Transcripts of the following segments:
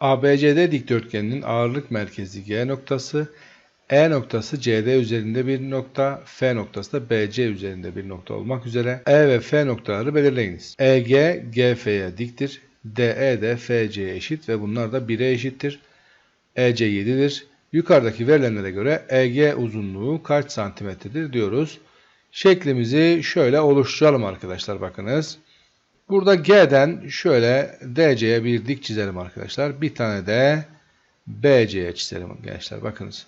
ABCD dikdörtgeninin ağırlık merkezi G noktası, E noktası CD üzerinde bir nokta, F noktası da BC üzerinde bir nokta olmak üzere E ve F noktaları belirleyiniz. EG, GF'ye diktir. DE de FC'ye eşit ve bunlar da 1'e eşittir. EC 7'dir. Yukarıdaki verilenlere göre EG uzunluğu kaç santimetredir diyoruz. Şeklimizi şöyle oluşturalım arkadaşlar bakınız. Burada G'den şöyle DC'ye bir dik çizelim arkadaşlar. Bir tane de BC'ye çizelim gençler. Bakınız.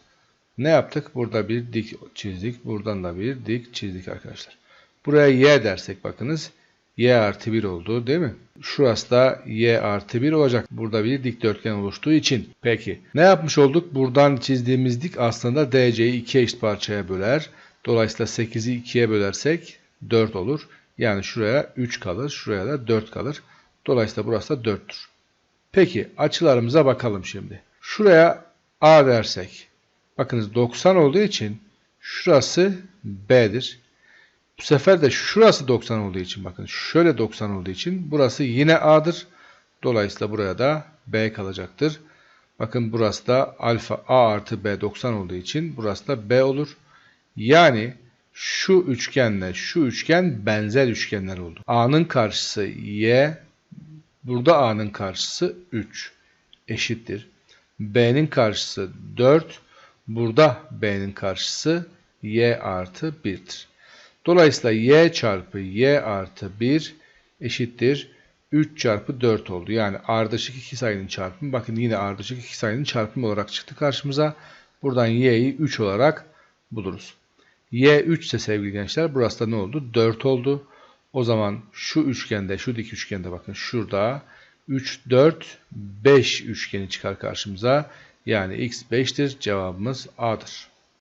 Ne yaptık? Burada bir dik çizdik. Buradan da bir dik çizdik arkadaşlar. Buraya Y dersek bakınız. Y artı 1 oldu değil mi? Şurası da Y artı 1 olacak. Burada bir dikdörtgen oluştuğu için. Peki. Ne yapmış olduk? Buradan çizdiğimiz dik aslında DC'yi iki eşit parçaya böler. Dolayısıyla 8'i 2'ye bölersek 4 olur. Yani şuraya 3 kalır. Şuraya da 4 kalır. Dolayısıyla burası da 4'tür. Peki açılarımıza bakalım şimdi. Şuraya A dersek. Bakınız 90 olduğu için şurası B'dir. Bu sefer de şurası 90 olduğu için bakın şöyle 90 olduğu için burası yine A'dır. Dolayısıyla buraya da B kalacaktır. Bakın burası da alfa A artı B 90 olduğu için burası da B olur. Yani şu üçgenle şu üçgen benzer üçgenler oldu. A'nın karşısı Y, burada A'nın karşısı 3 eşittir. B'nin karşısı 4, burada B'nin karşısı Y artı 1'dir. Dolayısıyla y çarpı y artı 1 eşittir 3 çarpı 4 oldu. Yani ardışık iki sayının çarpımı. Bakın yine ardışık iki sayının çarpımı olarak çıktı karşımıza. Buradan y'yi 3 olarak buluruz. Y 3 ise sevgili gençler burası da ne oldu? 4 oldu. O zaman şu üçgende, şu dik üçgende bakın şurada 3, 4, 5 üçgeni çıkar karşımıza. Yani x 5'tir. Cevabımız A'dır.